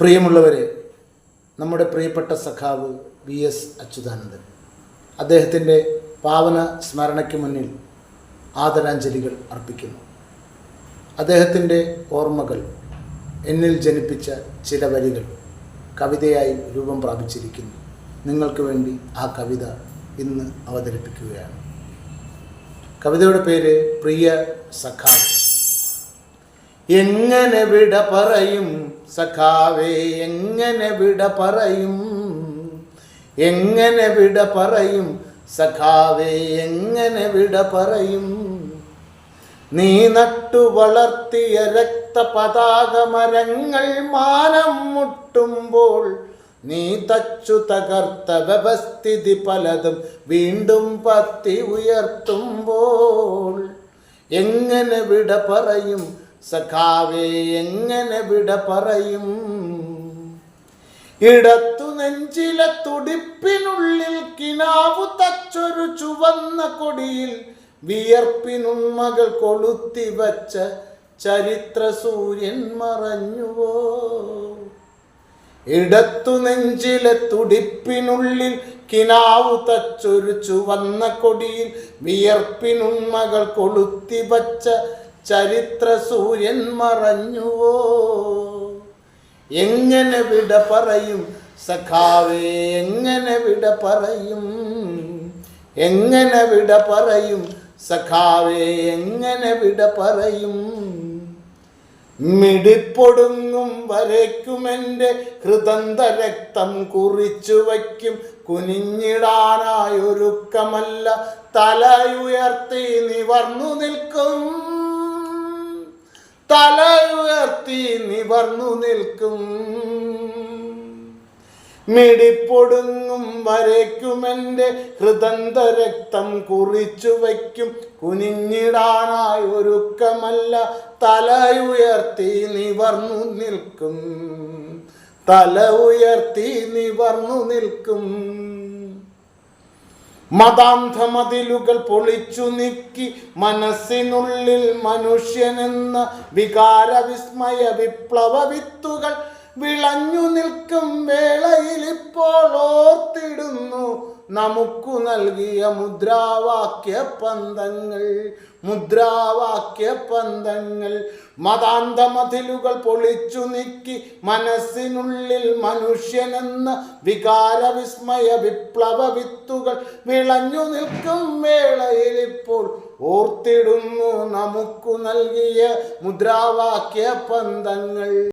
പ്രിയമുള്ളവരെ നമ്മുടെ പ്രിയപ്പെട്ട സഖാവ് വി എസ് അച്യുതാനന്ദൻ. അദ്ദേഹത്തിന്റെ പാവന സ്മരണയ്ക്ക് മുന്നിൽ ആദരാഞ്ജലികൾ അർപ്പിക്കുന്നു. അദ്ദേഹത്തിന്റെ ഓർമ്മകൾ എന്നിൽ ജനിപ്പിച്ച ചില വരികൾ കവിതയായി രൂപം പ്രാപിച്ചിരിക്കുന്നു. നിങ്ങൾക്ക് വേണ്ടി ആ കവിത ഇന്ന് അവതരിപ്പിക്കുകയാണ്. കവിതയുടെ പേര് പ്രിയ സഖാവ്. എങ്ങനെ വിട പറയും? സഖാവേ എങ്ങനെ വിട പറയും? എങ്ങനെ വിട പറയും? സഖാവേ എങ്ങനെ വിട പറയും? നീ നട്ടു വളർത്തിയ രക്തപതാക മരങ്ങൾ മാനം മുട്ടുമ്പോൾ നീ തച്ചു തകർത്ത വ്യവസ്ഥിതി പലതും വീണ്ടും പത്തി ഉയർത്തുമ്പോൾ എങ്ങനെ വിട പറയും? സഖാവേ എങ്ങനെ വിട പറയും? ഇടത്തു നെഞ്ചിലെ തുടിപ്പിനുള്ളിൽ കിനാവു തച്ചൊരു ചുവന്ന കൊടിയിൽ വിയർപ്പിനുമകൾ കൊളുത്തി വച്ച ചരിത്ര സൂര്യൻ മറഞ്ഞുവോ? ഇടത്തു നെഞ്ചിലെ തുടിപ്പിനുള്ളിൽ കിനാവു തച്ചൊരു ചുവന്ന കൊടിയിൽ വിയർപ്പിനുണ്മകൾ കൊളുത്തി വച്ച ചരിത്ര സൂര്യൻ മറഞ്ഞുവോ? എങ്ങനെ വിട പറയും? സഖാവേ എങ്ങനെ വിട പറയും? എങ്ങനെ വിട പറയും? സഖാവേ എങ്ങനെ വിട പറയും? മിടിപ്പൊടുങ്ങും വരയ്ക്കുമെന്റെ ഹൃദന്ത രക്തം കുറിച്ചു വയ്ക്കും. കുനിഞ്ഞിടാനായൊരുക്കമല്ല തലയുയർത്തി നിവർന്നു നിൽക്കും. തലയുയർത്തി നിവർന്നു നിൽക്കും. മിടിപ്പൊടുങ്ങും വരയ്ക്കുമെന്റെ ഹൃദന്ത രക്തം കുറിച്ചു വയ്ക്കും. കുനിഞ്ഞിടാനായി ഒരുക്കമല്ല തലയുയർത്തി നിവർന്നു നിൽക്കും. തല ഉയർത്തി നിവർന്നു നിൽക്കും. മതാന്ധമതിലുകൾ പൊളിച്ചു നീക്കി മനസ്സിനുള്ളിൽ മനുഷ്യനെന്ന വികാര വിസ്മയ വിപ്ലവ വിത്തുകൾ വിളഞ്ഞു നിൽക്കും ഓർത്തിടുന്നു നമുക്കു നൽകിയ മുദ്രാവാക്യ പന്തങ്ങൾ മുദ്രാവാക്യ പന്തങ്ങൾ. മതാന്തമതിലുകൾ പൊളിച്ചു നീക്കി മനസ്സിനുള്ളിൽ മനുഷ്യനെന്ന വികാര വിസ്മയ വിപ്ലവ വിത്തുകൾ വിളഞ്ഞു നിൽക്കും വേളയിൽ ഇപ്പോൾ. ഓർത്തിടുന്നു നമുക്കു നൽകിയ മുദ്രാവാക്യ പന്തങ്ങൾ.